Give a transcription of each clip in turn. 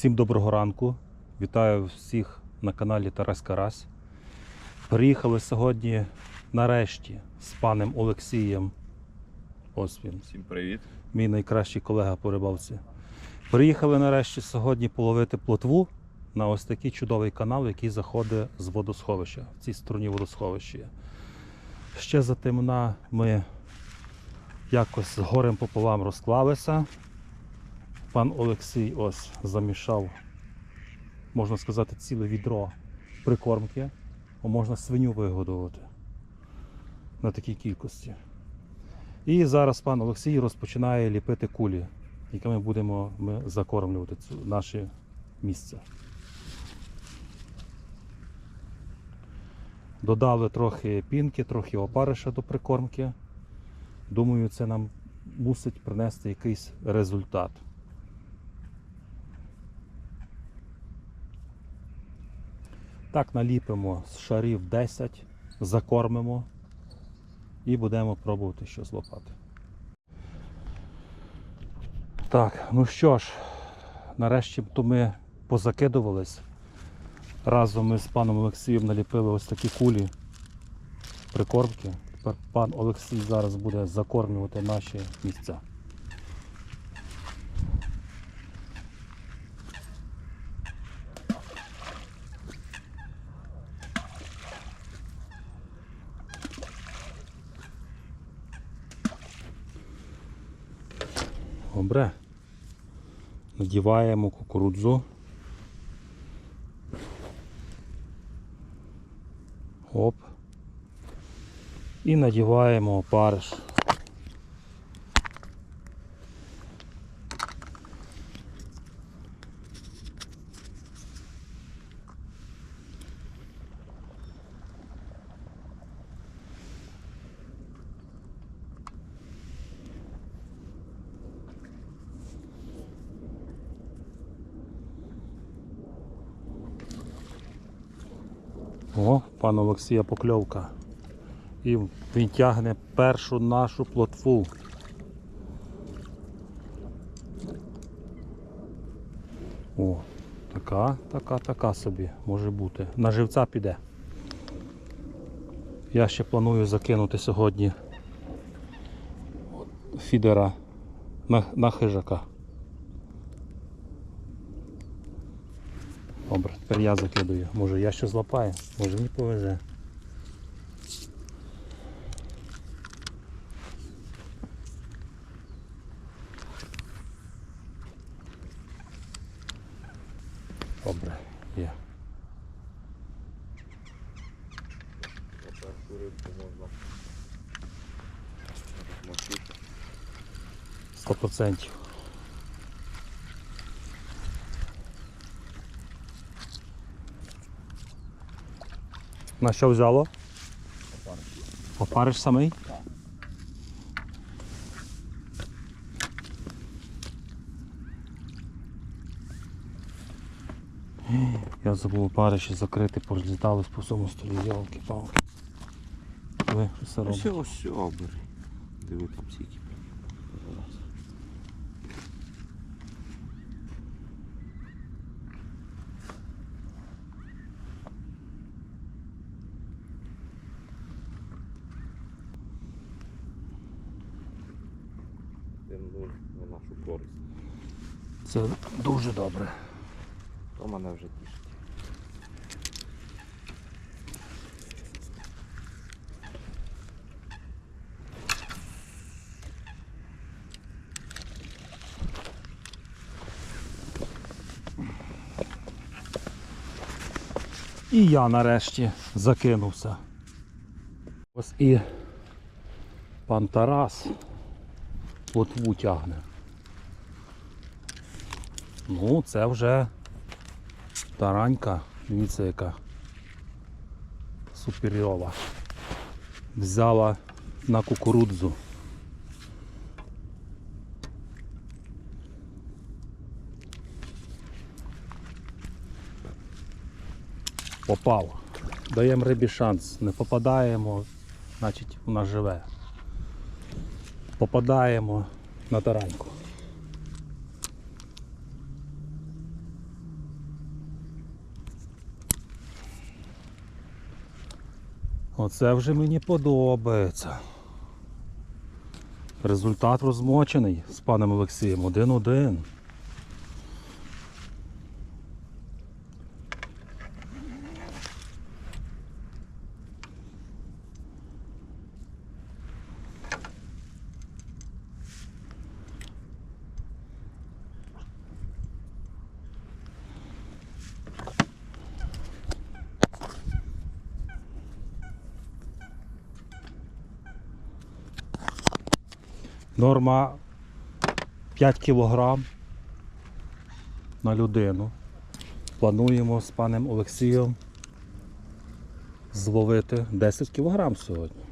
Всім доброго ранку. Вітаю всіх на каналі Тарас Карась. Приїхали сьогодні нарешті з паном Олексієм. Ось він, Всім привіт. мій найкращий колега по рибалці. Приїхали нарешті сьогодні половити плотву на ось такий чудовий канал, який заходить з водосховища. В цій стороні водосховища. є. Ще за темна ми якось з горем пополам розклалися. Пан Олексій ось замішав, можна сказати, ціле відро прикормки, а можна свиню вигодувати на такій кількості. І зараз пан Олексій розпочинає ліпити кулі, якими будемо ми закормлювати цю, наше місце. Додали трохи пінки, трохи опариша до прикормки. Думаю, це нам мусить принести якийсь результат. Так, наліпимо з шарів 10, закормимо і будемо пробувати щось лопати. Так, ну що ж, нарешті то ми позакидувались. Разом ми з паном Олексієм наліпили ось такі кулі прикормки. Тепер пан Олексій зараз буде закормлювати наші місця. Добре. Надіваємо кукурудзу. Оп. І надіваємо опариш. О, пан Олексія покльовка. І він тягне першу нашу плотву. О, така, така, така собі може бути. На живця піде. Я ще планую закинути сьогодні фідера на, на хижака. Добре, тепер я закидаю. Може я ще злапаю, може мені повезе. Добре, є. Першу рибку можна розмочити. 100%. На що взяло? Опариш самий? Так. Я забув опариші закрити, порозлітались по всьому столі, ялки палки Ви це Ось, робите? ось, ось, бери. Диви там скільки. Раз. Тим нуль на нашу користь. Це дуже добре. То мене вже тішить. І я нарешті закинувся. Ось і пан Тарас плотву тягне. Ну, це вже таранька, дивіться яка суперйова. Взяла на кукурудзу. Попав. Даємо рибі шанс. Не попадаємо, значить вона живе. Попадаємо на тараньку. Оце вже мені подобається. Результат розмочений з паном Олексієм. Один-один. Норма 5 кілограм на людину. Плануємо з паном Олексієм зловити 10 кілограм сьогодні.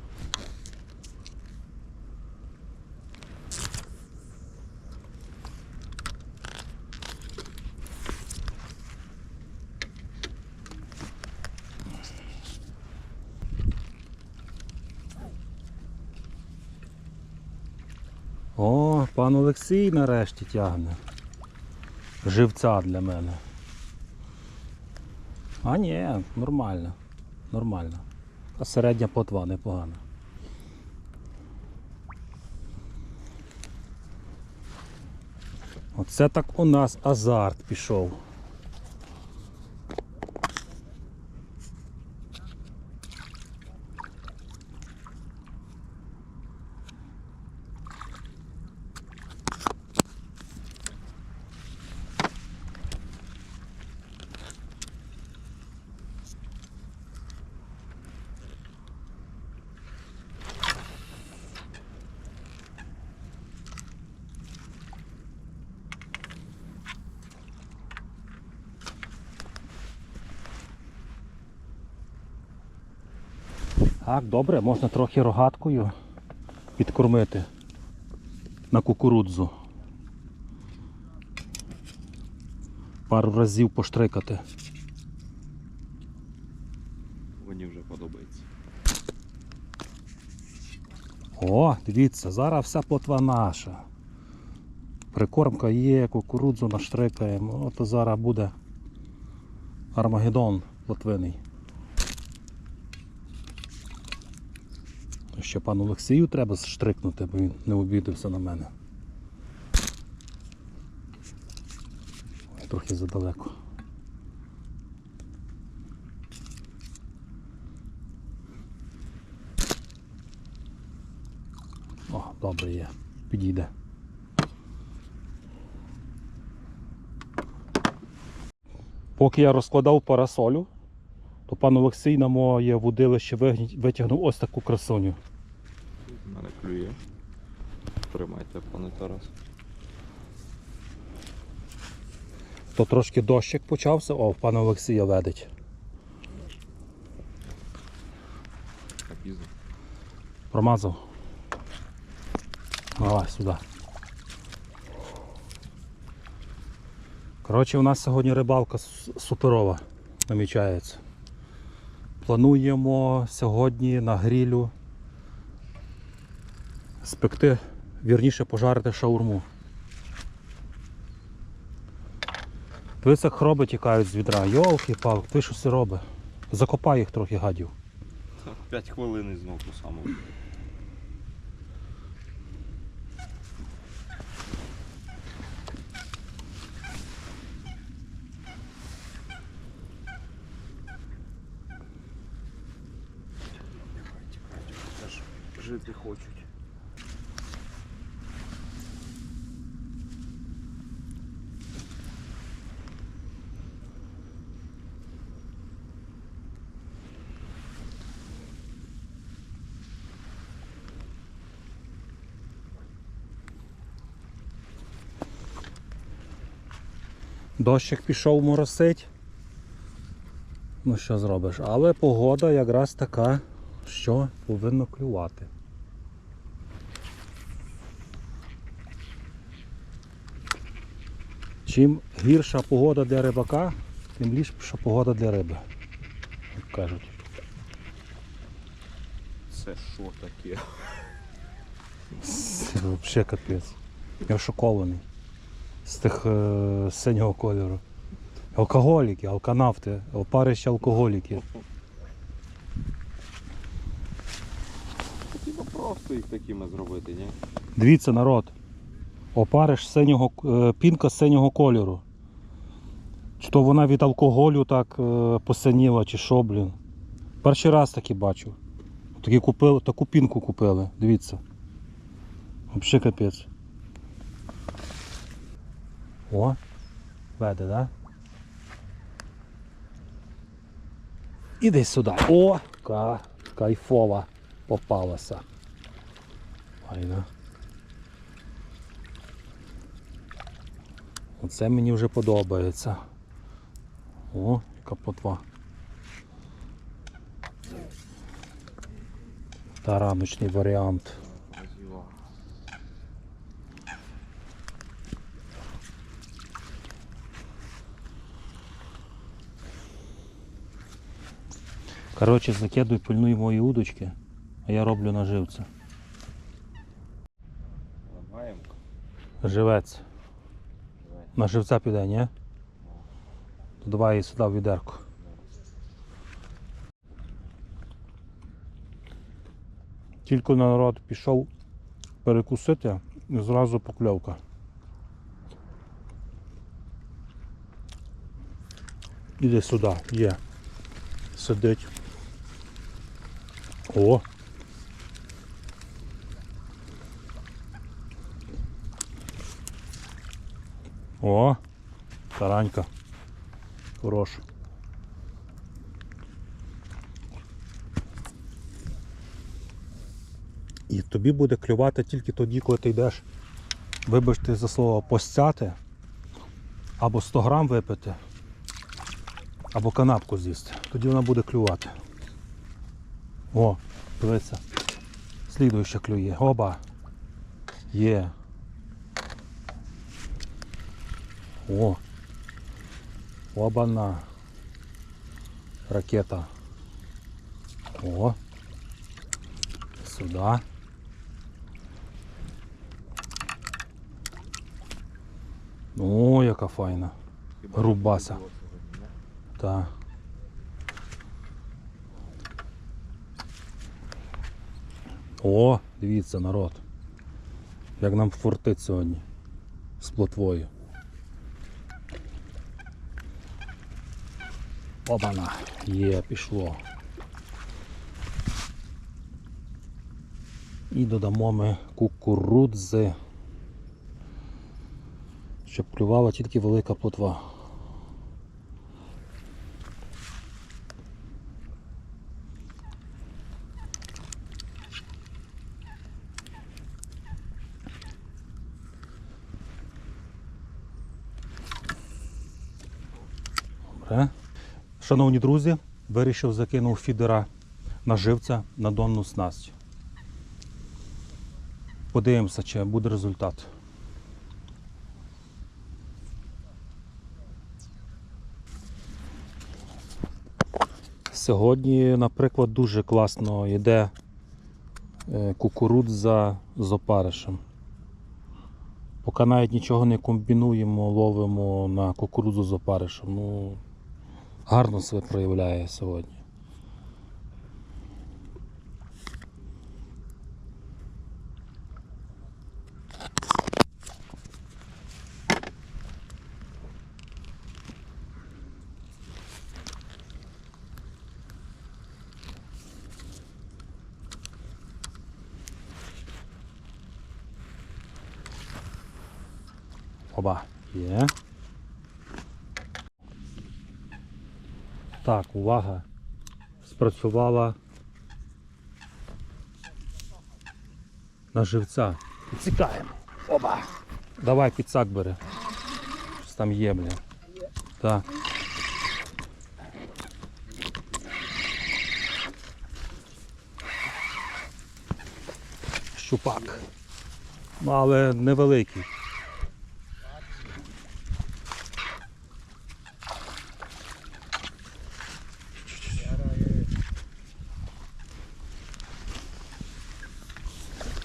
О, пан Олексій нарешті тягне. Живця для мене. А ні, нормально. Нормально. А середня потва непогана. Оце так у нас азарт пішов. Так, добре, можна трохи рогаткою підкормити на кукурудзу. Пару разів поштрикати. Мені вже подобається. О, дивіться, зараз вся плотва наша. Прикормка є, кукурудзу наштрикаємо. От зараз буде Армагеддон плотвиний. Ще пану Олексію треба зштрикнути, бо він не обідався на мене. Трохи задалеко. О, добре є. Підійде. Поки я розкладав парасолю, то пан Олексій на моє вудилище вигні- витягнув ось таку красуню. Мене клює. Тримайте, пане Тарас. То трошки дощик почався, о, пана Олексія ведить. Пізно. Промазав. Давай сюди. Коротше, у нас сьогодні рибалка суперова намічається. Плануємо сьогодні на грілю спекти, вірніше пожарити шаурму. Дивись, хроби тікають з відра. Йолки палки ти що це робить? Закопай їх трохи гадів. П'ять 5 хвилин і знов ту саму. Дощик пішов моросить. Ну що зробиш? Але погода якраз така, що повинно клювати. Чим гірша погода для рибака, тим ліпша погода для риби. Як кажуть. Це що таке? Це взагалі капець. Я шокований. З тих е, синього кольору. Алкоголіки, алканавти, опарища алкоголіки. Просто їх такими зробити, ні? Дивіться, народ. Опариш синього, е, пінка синього кольору. Чи то вона від алкоголю так е, посиніла, чи що, блін. Перший раз таки бачу. Такі купили, таку пінку купили. Дивіться. Взагалі капець. О, веде, да? Іди сюди. О, ка, кайфова попалася. Файна. Оце мені вже подобається. О, яка потва. Тараночний варіант. Коротше, закидуй, пильнуй мої удочки, а я роблю. Ламаємо. Живець. На живця піде, ні? То давай її сюди в відерку. Тільки народ пішов перекусити і зразу покльовка. Іди сюди, є. Сидить. О! О! Таранька. Хороша. І тобі буде клювати тільки тоді, коли ти йдеш, вибачте за слово, постяти, або 100 грам випити, або канапку з'їсти. Тоді вона буде клювати. О, дивися. Слідуюча клює. Оба. Є. О. Оба-на. Ракета. О. Сюда. О, яка файна. Хіба Рубаса. що було сьогодні, ні? Та. О, дивіться, народ. Як нам фортить сьогодні. З плотвою. Опана. Є, пішло. І додамо ми кукурудзи. Щоб клювала тільки велика плотва. Добре. Шановні друзі, вирішив закинув фідера на живця на донну снасть. Подивимося, чи буде результат. Сьогодні, наприклад, дуже класно йде е, кукурудза з опаришем. Поки навіть нічого не комбінуємо, ловимо на кукурудзу з опаришем. Ну, гарно себе проявляє сьогодні. Оба. Є. Так, увага. Спрацювала на живця. Підсікаємо. Оба. Давай підсак бери. Щось там є, бля. Так. Щупак. Ну, але невеликий.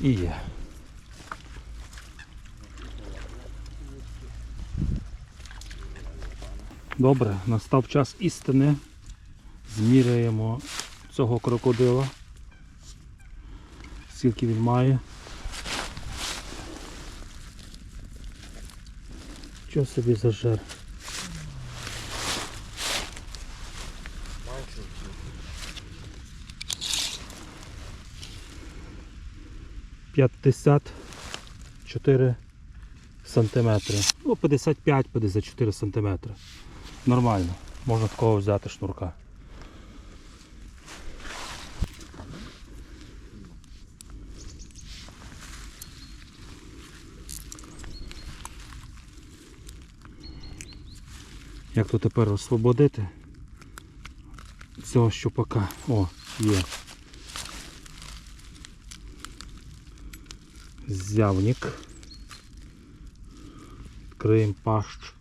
і є. Добре, настав час істини. Зміряємо цього крокодила. Скільки він має. Що собі зажер? 54 сантиметри. Ну, 55-54 сантиметри. Нормально, можна такого взяти шнурка. Як то тепер освободити цього щупака? О, є. Зявник. Відкриємо пащ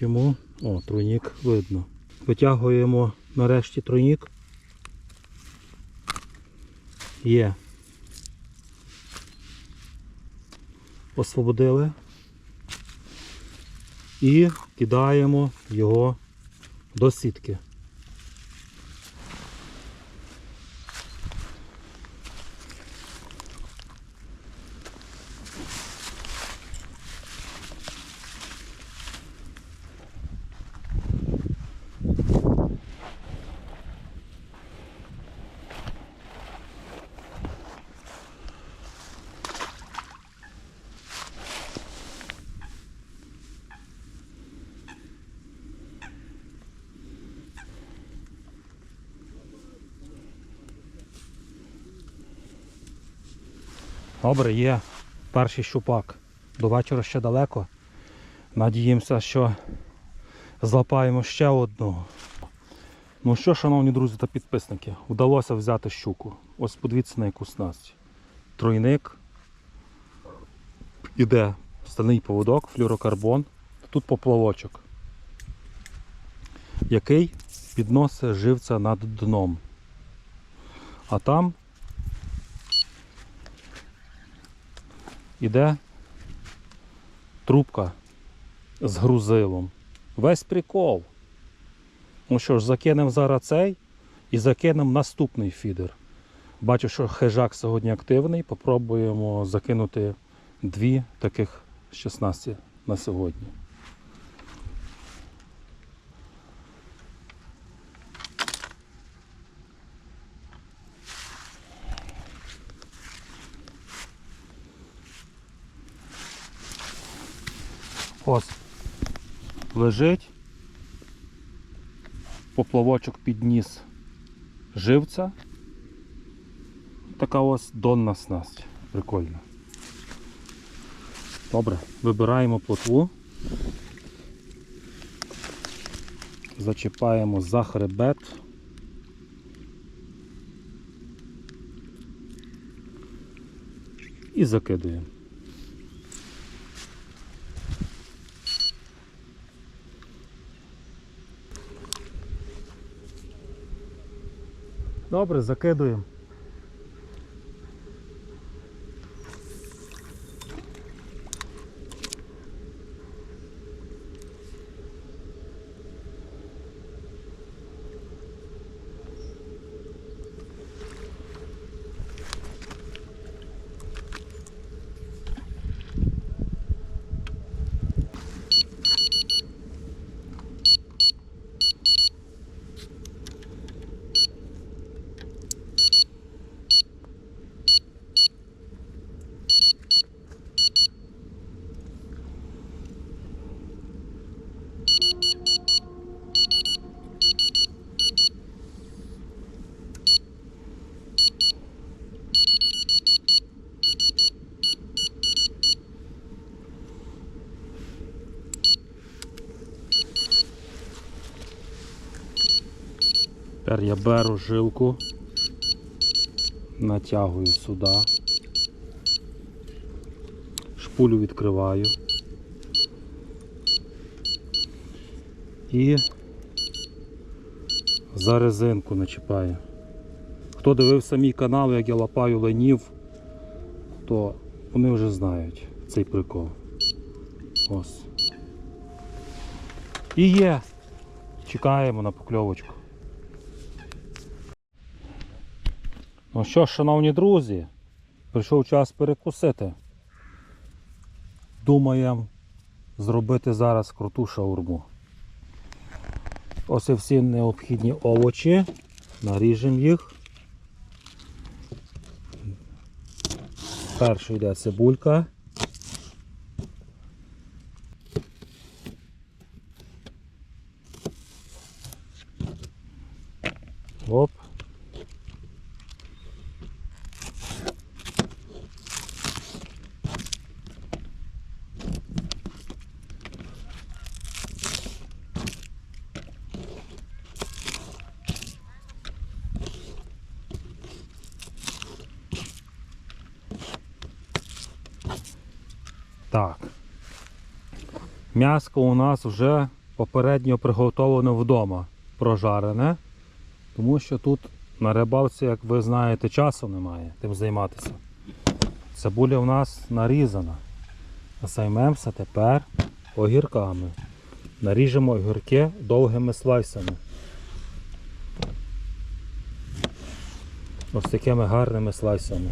йому. О, тройник видно. Витягуємо нарешті тройник. Є. Освободили. І кидаємо його до сітки. Добре, є перший щупак. До вечора ще далеко. Надіємося, що злапаємо ще одного. Ну що, шановні друзі та підписники, вдалося взяти щуку. Ось подивіться на яку снасть. Тройник. Іде стальний поводок, флюрокарбон. Тут поплавочок, який підносить живця над дном. А там іде трубка з грузилом. Весь прикол. Ну що ж, закинемо зараз цей і закинемо наступний фідер. Бачу, що хижак сьогодні активний. Попробуємо закинути дві таких 16 на сьогодні. Ось лежить. Поплавочок підніс живця. Така ось донна снасть. Прикольно. Добре, вибираємо плотву. Зачіпаємо за хребет. І закидуємо. Добре, закидуємо. Тепер я беру жилку, натягую сюди, шпулю відкриваю і за резинку начіпаю. Хто дивився мій канал, як я лапаю ленів, то вони вже знають цей прикол. Ось. І є. Чекаємо на покльовочку. Ну що шановні друзі, прийшов час перекусити. Думаємо зробити зараз круту шаурму. Ось всі необхідні овочі. Наріжемо їх. Перший йде цибулька. Оп. Так. М'яско у нас вже попередньо приготоване вдома, прожарене. Тому що тут на рибалці, як ви знаєте, часу немає тим займатися. Цибуля у нас нарізана. Займемося тепер огірками. Наріжемо огірки довгими слайсами. Ось такими гарними слайсами.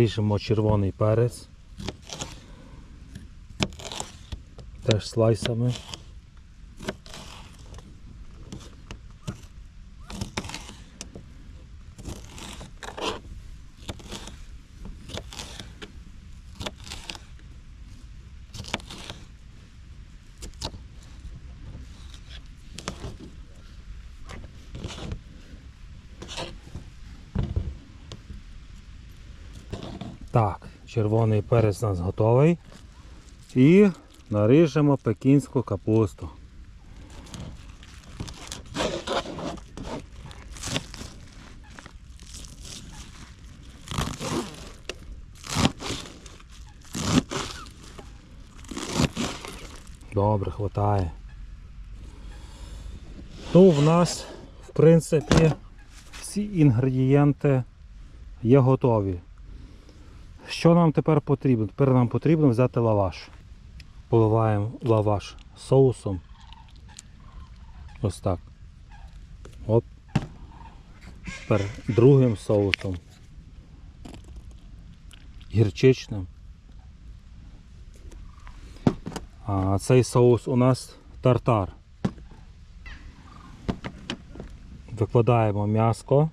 Наріжемо червоний перець. Теж слайсами. Так, червоний перець у нас готовий. І наріжемо пекінську капусту. Добре, хватає. Ну, в нас, в принципі, всі інгредієнти є готові. Що нам тепер потрібно? Тепер нам потрібно взяти лаваш. Поливаємо лаваш соусом. Ось так. Оп. Тепер другим соусом. Гірчичним. А цей соус у нас тартар. Викладаємо м'яско.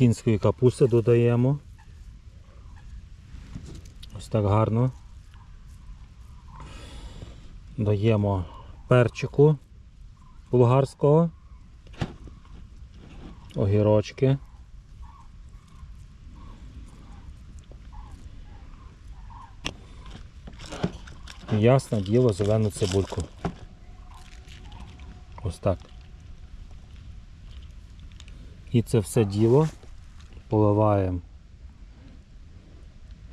Пекінської капусти додаємо. Ось так гарно. Даємо перчику болгарського, огірочки. Ясне діло зелену цибульку. Ось так. І це все діло поливаємо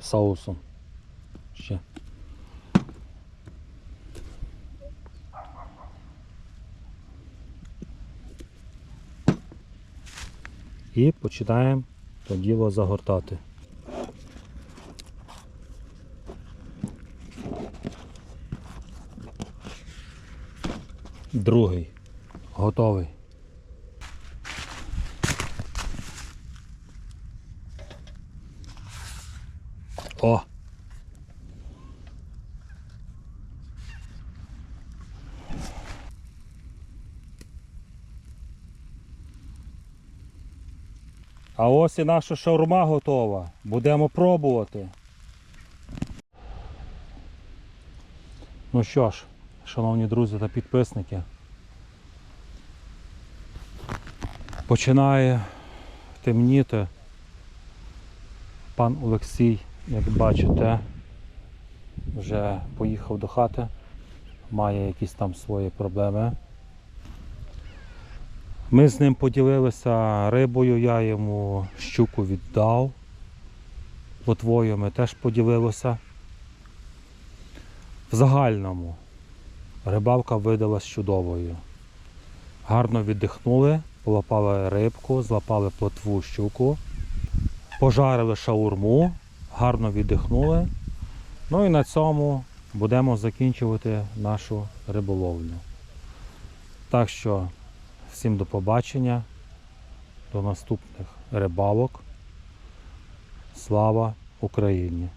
соусом. Ще. І починаємо то діло загортати. Другий. Готовий. О! А ось і наша шаурма готова. Будемо пробувати. Ну що ж, шановні друзі та підписники. Починає темніти. Пан Олексій, як бачите, вже поїхав до хати, має якісь там свої проблеми. Ми з ним поділилися рибою, я йому щуку віддав. плотвою ми теж поділилися. В загальному рибалка видалась чудовою. Гарно віддихнули, полапали рибку, злапали плотву щуку, пожарили шаурму, гарно віддихнули. Ну і на цьому будемо закінчувати нашу риболовлю. Так що всім до побачення, до наступних рибалок. Слава Україні!